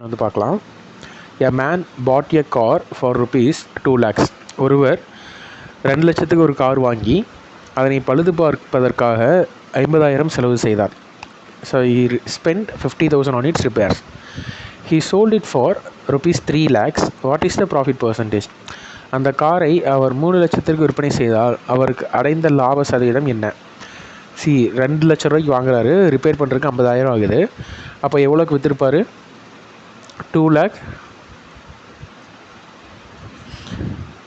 வந்து பார்க்கலாம். A man bought a car for rupees two lakhs ஒருவர் ரெண்டு லட்சத்துக்கு ஒரு கார் வாங்கி அதனை பழுது பார்ப்பதற்காக ஐம்பதாயிரம் செலவு செய்தார். So I spend fifty thousand on its repairs he sold it for rupees three lakhs what is the profit percentage அந்த காரை அவர் மூணு லட்சத்திற்கு விற்பனை செய்தால் அவருக்கு அடைந்த லாப சதவீதம் என்ன? சி ரெண்டு லட்ச ரூபாய்க்கு வாங்குறாரு. ரிப்பேர் பண்ணுறதுக்கு ஐம்பதாயிரம் ஆகுது. அப்போ எவ்வளோக்கு விற்றுருப்பாரு டூ லேக்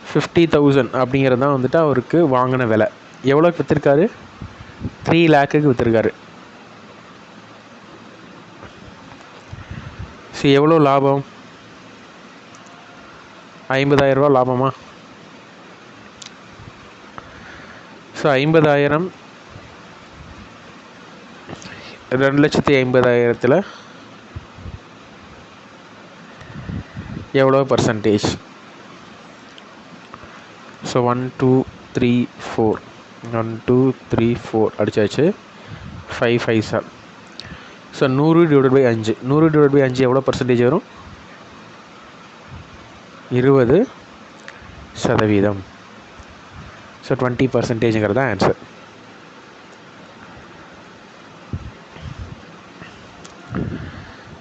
ஃபிஃப்டி தௌசண்ட் அப்படிங்கிறது தான் வந்துட்டு அவருக்கு வாங்கின விலை. எவ்வளோக்கு விற்றுருக்காரு த்ரீ லேக்குக்கு விற்றுருக்காரு ஸோ எவ்வளோ லாபம்? ஐம்பதாயிரரூபா லாபமா? ஸோ ஐம்பதாயிரம் ரெண்டு லட்சத்தி ஐம்பதாயிரத்தில் எவ்வளோ percentage so one two three four one two three four அடிச்சாச்சு. ஃபைவ் ஃபைவ் சார் ஸோ நூறு டிவைட் பை அஞ்சு. நூறு டிவைட் பை அஞ்சு எவ்வளோ பர்சன்டேஜ் வரும்? இருபது சதவீதம். ஸோ டுவெண்ட்டி பர்சன்டேஜுங்கிறது தான் ஆன்சர்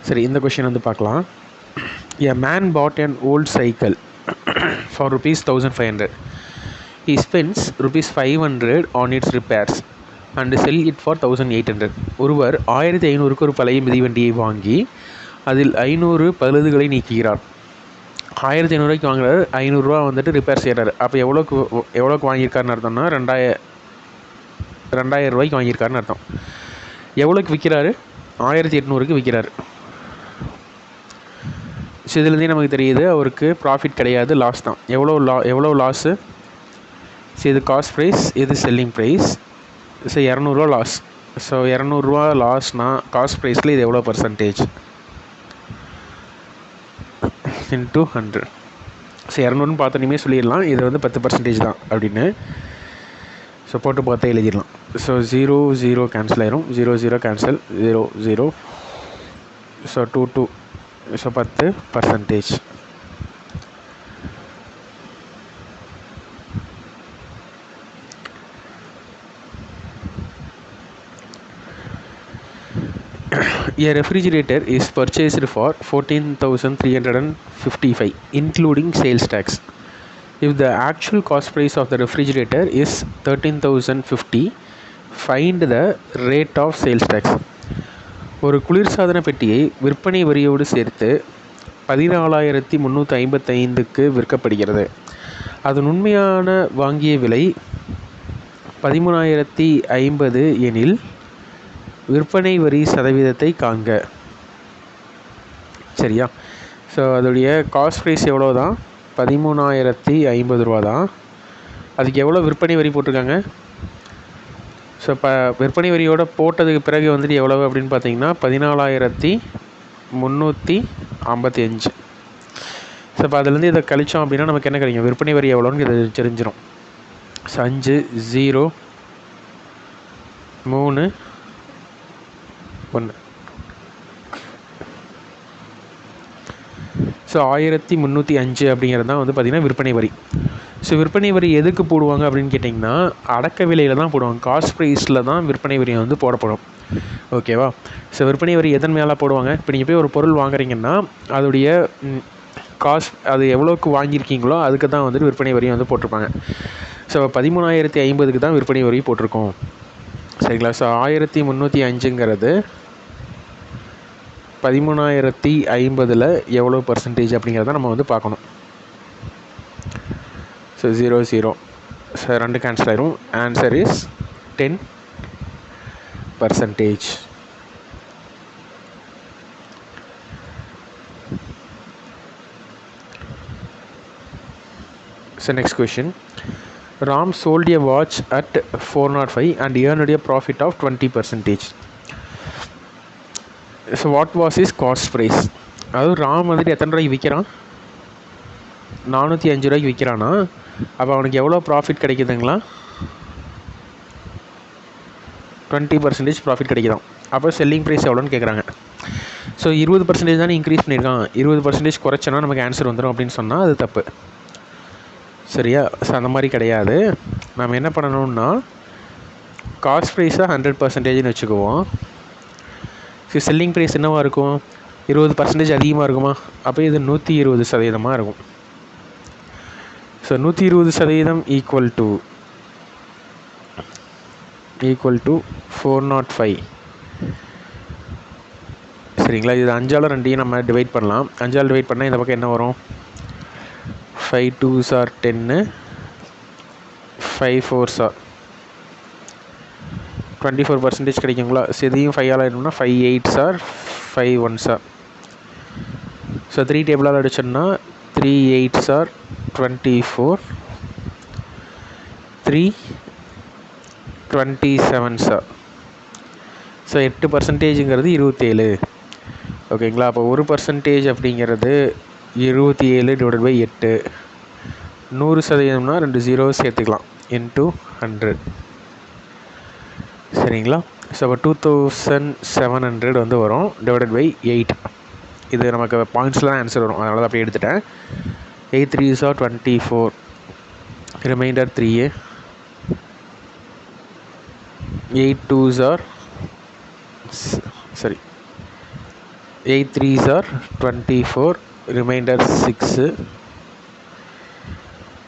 சரி இந்த கொஷின் வந்து பார்க்கலாம். A man bought and old cycle for rupees thousand five hundred he spends rupees five hundred on its repairs and sell it for thousand eight hundred ஒருவர் ஆயிரத்தி ஐநூறுக்கு ஒரு பழைய மிதிவண்டியை வாங்கி அதில் ஐநூறு பழுதுகளை நீக்குகிறார். ஆயிரத்தி ஐநூறுரூவாய்க்கு வாங்குறாரு ஐநூறுரூவா வந்துட்டு ரிப்பேர் செய்கிறாரு அப்போ எவ்வளோக்கு எவ்வளோக்கு வாங்கியிருக்காருன்னு அர்த்தம்னா ரெண்டாய ரெண்டாயிரம் ரூபாய்க்கு வாங்கியிருக்காருன்னு அர்த்தம். எவ்வளோக்கு விற்கிறாரு? ஆயிரத்தி எட்நூறுக்கு விற்கிறாரு. ஸோ இதுலேருந்தே நமக்கு தெரியுது அவருக்கு ப்ராஃபிட் கிடையாது லாஸ் தான். எவ்வளோ லா எவ்வளோ லாஸு ஸோ இது காஸ்ட் ப்ரைஸ் இது செல்லிங் ப்ரைஸ் ஸோ இரநூறுவா லாஸ் ஸோ இரநூறுவா லாஸ்னால் காஸ்ட் ப்ரைஸில் இது எவ்வளோ பர்சன்டேஜ் இன்ட்டு ஹண்ட்ரட் ஸோ இரநூறுன்னு பார்த்தோன்னே சொல்லிடலாம். இது வந்து பத்து பர்சன்டேஜ் தான் அப்படின்னு. ஸோ போட்டு பார்த்தே எழுதிடலாம். ஸோ ஜீரோ ஜீரோ கேன்சல் ஆயிரும். Zero zero cancel zero zero so two two so பத்து percentage A refrigerator is purchased for 14,355 including sales tax. If the actual cost price of the refrigerator is 13,050, find the rate of sales tax. ஒரு குளிர்சாதன பெட்டியை விற்பனை வரியோடு சேர்த்து பதினாலாயிரத்தி முந்நூற்றி ஐம்பத்தைந்துக்கு விற்கப்படுகிறது. அதன் உண்மையான வாங்கிய விலை பதிமூணாயிரத்தி ஐம்பது எனில் விற்பனை வரி சதவீதத்தை காண்க. சரியா? ஸோ அதோடைய காஸ்ட் ப்ரைஸ் எவ்வளோ தான் பதிமூணாயிரத்தி ஐம்பது ரூபா தான் அதுக்கு எவ்வளோ விற்பனை வரி போட்டிருக்காங்க? ஸோ இப்போ விற்பனை வரியோட போட்டதுக்கு பிறகு வந்துட்டு எவ்வளவு அப்படின்னு பார்த்தீங்கன்னா பதினாலாயிரத்தி முந்நூற்றி ஐம்பத்தி அஞ்சு. ஸோ இப்போ அதுலேருந்து இதை கழிச்சோம் அப்படின்னா நமக்கு என்ன கிடைக்கும்? விற்பனை வரி எவ்வளோன்னு இது தெரிஞ்சிடும் ஸோ அஞ்சு ஜீரோ மூணு ஒன்று. ஸோ ஆயிரத்தி முந்நூற்றி அஞ்சு அப்படிங்கிறது தான் வந்து பார்த்திங்கன்னா விற்பனை வரி. ஸோ விற்பனை வரி எதுக்கு போடுவாங்க அப்படின்னு கேட்டிங்கன்னா அடக்க விலையில் தான் போடுவாங்க. காஸ்ட் ப்ரைஸில் தான் விற்பனை வரி வந்து போடப்படும். ஓகேவா ஸோ விற்பனை வரி எதன் மேலே போடுவாங்க? இப்போ நீங்கள் போய் ஒரு பொருள் வாங்குறீங்கன்னா அதோடைய காஸ்ட் அது எவ்வளோக்கு வாங்கியிருக்கீங்களோ அதுக்கு தான் வந்துட்டு விற்பனை வரி வந்து போட்டிருப்பாங்க. ஸோ பதிமூணாயிரத்தி ஐம்பதுக்கு தான் விற்பனை வரி போட்டிருக்கோம். சரிங்களா? ஸோ ஆயிரத்தி முந்நூற்றி அஞ்சுங்கிறது பதிமூணாயிரத்தி ஐம்பதில் எவ்வளோ பர்சன்டேஜ் அப்படிங்கிறத நம்ம வந்து பார்க்கணும். ஸோ ஜீரோ ஜீரோ ஸோ ரெண்டு கேன்சல் ஆயிரும். Answer is ten percentage so next question Ram sold a watch at 405 and earned a profit of 20 percentage. So what was is cost price அதாவது ராம் வந்துட்டு எத்தனை ரூபாய்க்கு விற்கிறான்? நானூற்றி அஞ்சு ரூபாய்க்கு விற்கிறான்னா அப்போ அவனுக்கு எவ்வளோ ப்ராஃபிட் கிடைக்குதுங்களா? டுவெண்ட்டி பர்சன்டேஜ் ப்ராஃபிட் கிடைக்குதான் அப்போ செல்லிங் ப்ரைஸ் எவ்வளோன்னு கேட்குறாங்க ஸோ இருபது பர்சன்டேஜ் தானே இன்க்ரீஸ் பண்ணியிருக்கான். இருபது பர்சன்டேஜ் குறைச்சனா நமக்கு ஆன்சர் வந்துடும் அப்படின்னு சொன்னால் அது தப்பு. சரியா? ஸோ அந்த மாதிரி கிடையாது. நம்ம என்ன பண்ணணும்னா காஸ்ட் ப்ரைஸாக ஹண்ட்ரட் பர்சன்டேஜ்னு வச்சுக்குவோம். ஸோ செல்லிங் ப்ரைஸ் என்னவாக இருக்கும்? இருபது பர்சன்டேஜ் அதிகமாக இருக்குமா? அப்போ இது நூற்றி இருபது சதவீதமாக இருக்கும். ஸோ நூற்றி இருபது சதவீதம் equal to equal to four not five சரிங்களா? இது அஞ்சால் ரெண்டையும் நம்ம டிவைட் பண்ணலாம். அஞ்சால் டிவைட் பண்ணால் இந்த பக்கம் என்ன வரும்? ஃபைவ் டூ சார் டென்னு five four sir twenty four percentage கிடைக்குங்களா? ஸோ இதையும் five all ஆகிடும்னா five eight sir five one sir so three டேபிளால் அடிச்சோம்னா three eight sir twenty four three twenty seven sir so எட்டு பர்சன்டேஜுங்கிறது இருபத்தேழு. ஓகேங்களா அப்போ ஒரு பர்சன்டேஜ் அப்படிங்கிறது இருபத்தி ஏழு டிவைட் பை எட்டு. நூறு சதவீதம்னா ரெண்டு ஜீரோ சேர்த்துக்கலாம். இன்ட்டு ஹண்ட்ரட் சரிங்களா? ஸோ அப்போ டூ தௌசண்ட் செவன் ஹண்ட்ரட் வந்து வரும் டிவைடட் பை எயிட் இது நமக்கு பாயிண்ட்ஸில் தான் ஆன்சர் வரும். அதனால தான் அப்படியே எடுத்துட்டேன். 8 3s are 24 remainder 3a 8 2s are sorry. 8 3s are 24 remainder 6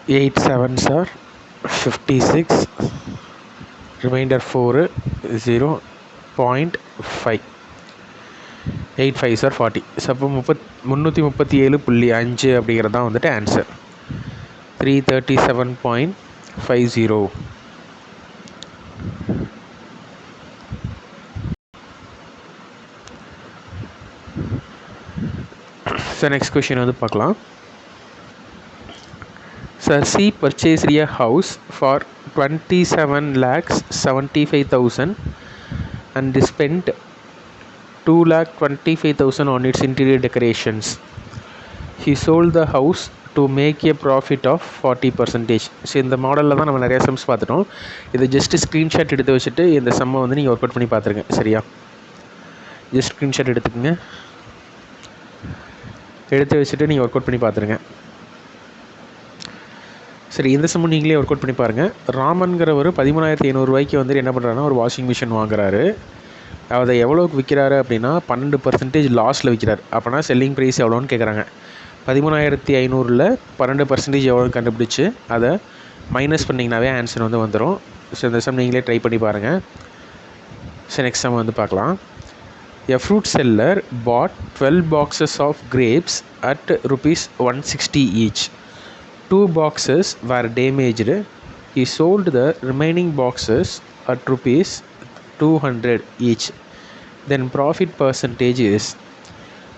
8 7s are 56 remainder 4 0.5 eight five sir forty. சப்போ முப்பத் முந்நூற்றி முப்பத்தி ஏழு புள்ளி அஞ்சு அப்படிங்கிறது தான் வந்துட்டு answer three thirty seven point five zero sir next question வந்து பார்க்கலாம். Sir C purchase ரிய house for twenty seven lakhs seventy five thousand and spend 2 lakh 25000 on its interior decorations. He sold the house to make a profit of forty percentage so இந்த மாடலில் தான் நம்ம நிறைய sums பார்த்துட்டோம். இதை just screenshot எடுத்து வச்சுட்டு இந்த சம்மை வந்து நீங்கள் ஒர்க் அவுட் பண்ணி பார்த்துருங்க. சரியா? ஜஸ்ட் ஸ்க்ரீன்ஷாட் எடுத்துக்கோங்க. எடுத்து வச்சுட்டு நீங்கள் ஒர்க் அவுட் பண்ணி பார்த்துருங்க. சரி இந்த சம்மு நீங்களே ஒர்க் அவுட் பண்ணி பாருங்கள் ராமன்கிறவர் பதிமூணாயிரத்தி ஐநூறுரூவாய்க்கு வந்துட்டு என்ன பண்ணுறாருன்னா ஒரு வாஷிங் மிஷின் வாங்குறாரு. அதை எவ்வளோக்கு விற்கிறாரு அப்படின்னா பன்னெண்டு பர்சன்டேஜ் லாஸில் விற்கிறார். அப்போனா செல்லிங் ப்ரைஸ் எவ்வளோன்னு கேட்குறாங்க பதிமூணாயிரத்தி ஐநூறில் பன்னெண்டு பர்சன்டேஜ் எவ்வளோன்னு கண்டுபிடிச்சி அதை மைனஸ் பண்ணிங்கனாவே ஆன்சர் வந்து வந்துடும் ஸோ இந்த சம் நீங்களே ட்ரை பண்ணி பாருங்கள் ஸோ நெக்ஸ்ட் சம் வந்து பார்க்கலாம். A fruit seller bought twelve boxes of grapes at rupees one sixty each two boxes were damaged he sold the remaining boxes at rupees 200 each. Then profit percentage is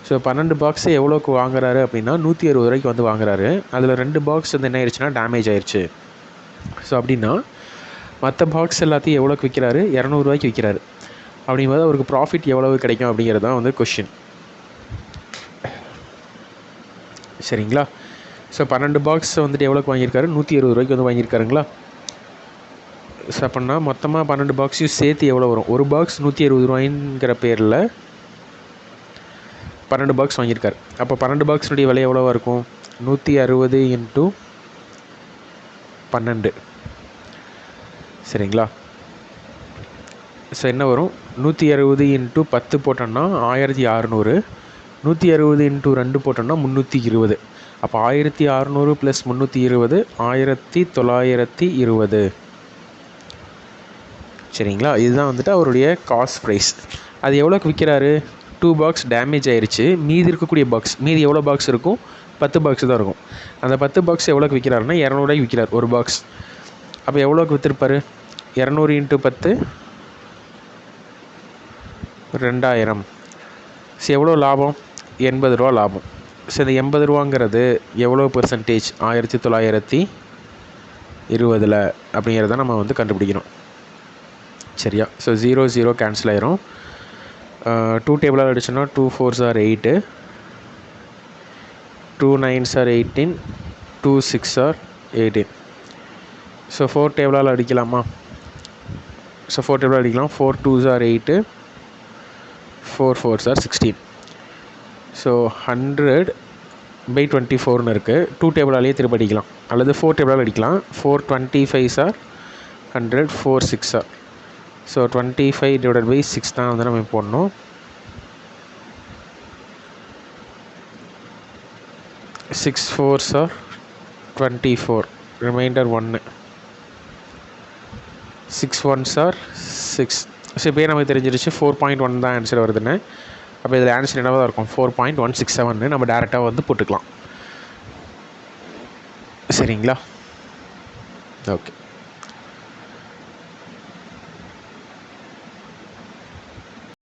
so பன்னெண்டு box எவ்வளோக்கு வாங்குறாரு அப்படின்னா நூற்றி அறுபது ரூபாய்க்கு வந்து வாங்குறாரு. அதில் ரெண்டு பாக்ஸ் வந்து என்ன ஆயிடுச்சுன்னா டேமேஜ் ஆயிடுச்சு ஸோ அப்படின்னா மற்ற பாக்ஸ் எல்லாத்தையும் எவ்வளோக்கு விற்கிறாரு இரநூறுவாய்க்கு விற்கிறாரு அப்படிங்கும்போது அவருக்கு ப்ராஃபிட் எவ்வளவு கிடைக்கும் அப்படிங்கிறது தான் வந்து கொஷின் சரிங்களா? ஸோ பன்னெண்டு பாக்ஸ் வந்துட்டு எவ்வளோக்கு வாங்கியிருக்காரு? நூற்றி இருபது ரூபாய்க்கு வந்து வாங்கியிருக்காருங்களா? அப்படின்னா மொத்தமாக பன்னெண்டு பாக்ஸையும் சேர்த்து எவ்வளோ வரும்? ஒரு பாக்ஸ் நூற்றி அறுபது ரூபாய்ங்கிற பேரில் பன்னெண்டு பாக்ஸ் வாங்கியிருக்கார். அப்போ பன்னெண்டு பாக்ஸினுடைய விலை எவ்வளோவா இருக்கும்? நூற்றி அறுபது இன்ட்டு பன்னெண்டு. சரிங்களா? ஸோ என்ன வரும்? நூற்றி அறுபது இன்ட்டு பத்து போட்டோன்னா ஆயிரத்தி அறநூறு. நூற்றி அறுபது இன்ட்டு ரெண்டு போட்டோன்னா முந்நூற்றி இருபது. அப்போ ஆயிரத்தி அறநூறு ப்ளஸ் முந்நூற்றி இருபது ஆயிரத்தி தொள்ளாயிரத்தி இருபது. சரிங்களா? இதுதான் வந்துட்டு அவருடைய காஸ்ட் ப்ரைஸ் அது எவ்வளோக்கு விற்கிறாரு டூ பாக்ஸ் டேமேஜ் ஆயிடுச்சு மீதி இருக்கக்கூடிய பாக்ஸ் மீதி எவ்வளோ பாக்ஸ் இருக்கும்? பத்து பாக்ஸ் தான் இருக்கும். அந்த பத்து பாக்ஸ் எவ்வளோக்கு விற்கிறாருன்னா இரநூறுவாய்க்கு விற்கிறார் ஒரு பாக்ஸ் அப்போ எவ்வளோக்கு விற்றுருப்பாரு இரநூறு இன்ட்டு பத்து ரெண்டாயிரம். ஸோ எவ்வளோ லாபம்? எண்பது ரூபா லாபம். ஸோ இந்த எண்பது ரூபாங்கிறது எவ்வளோ பெர்சன்டேஜ் ஆயிரத்தி தொள்ளாயிரத்தி இருபதில் அப்படிங்கிறத நம்ம வந்து கண்டுபிடிக்கணும். சரியா. ஸோ ஜீரோ ஜீரோ கேன்சல் ஆயிரும். டூ டேபிளாக அடிச்சோன்னா two four sir eight two nine sir eighteen two six sir eighteen so four டேபிளால் அடிக்கலாமா? ஸோ ஃபோர் டேபிளாக அடிக்கலாம். Four two sir eight four four sir sixteen so hundred by twenty ஃபோர்னு இருக்குது two டேபிளாலேயே திரும்ப அடிக்கலாம். அல்லது ஃபோர் டேபிளால் அடிக்கலாம். Four twenty five sir hundred four six sir so twenty five divided by six தான் வந்து நம்ம போடணும். Six four sir twenty four remainder ஒன்று six one sir six so இப்போ நமக்கு தெரிஞ்சிருச்சு ஃபோர் பாயிண்ட் ஒன் தான் ஆன்சர் வருதுன்னு. அப்போ இதில் ஆன்சர் என்னவாக தான் இருக்கும் four point one six seven நம்ம டேரெக்டாக வந்து போட்டுக்கலாம். சரிங்களா? ஓகே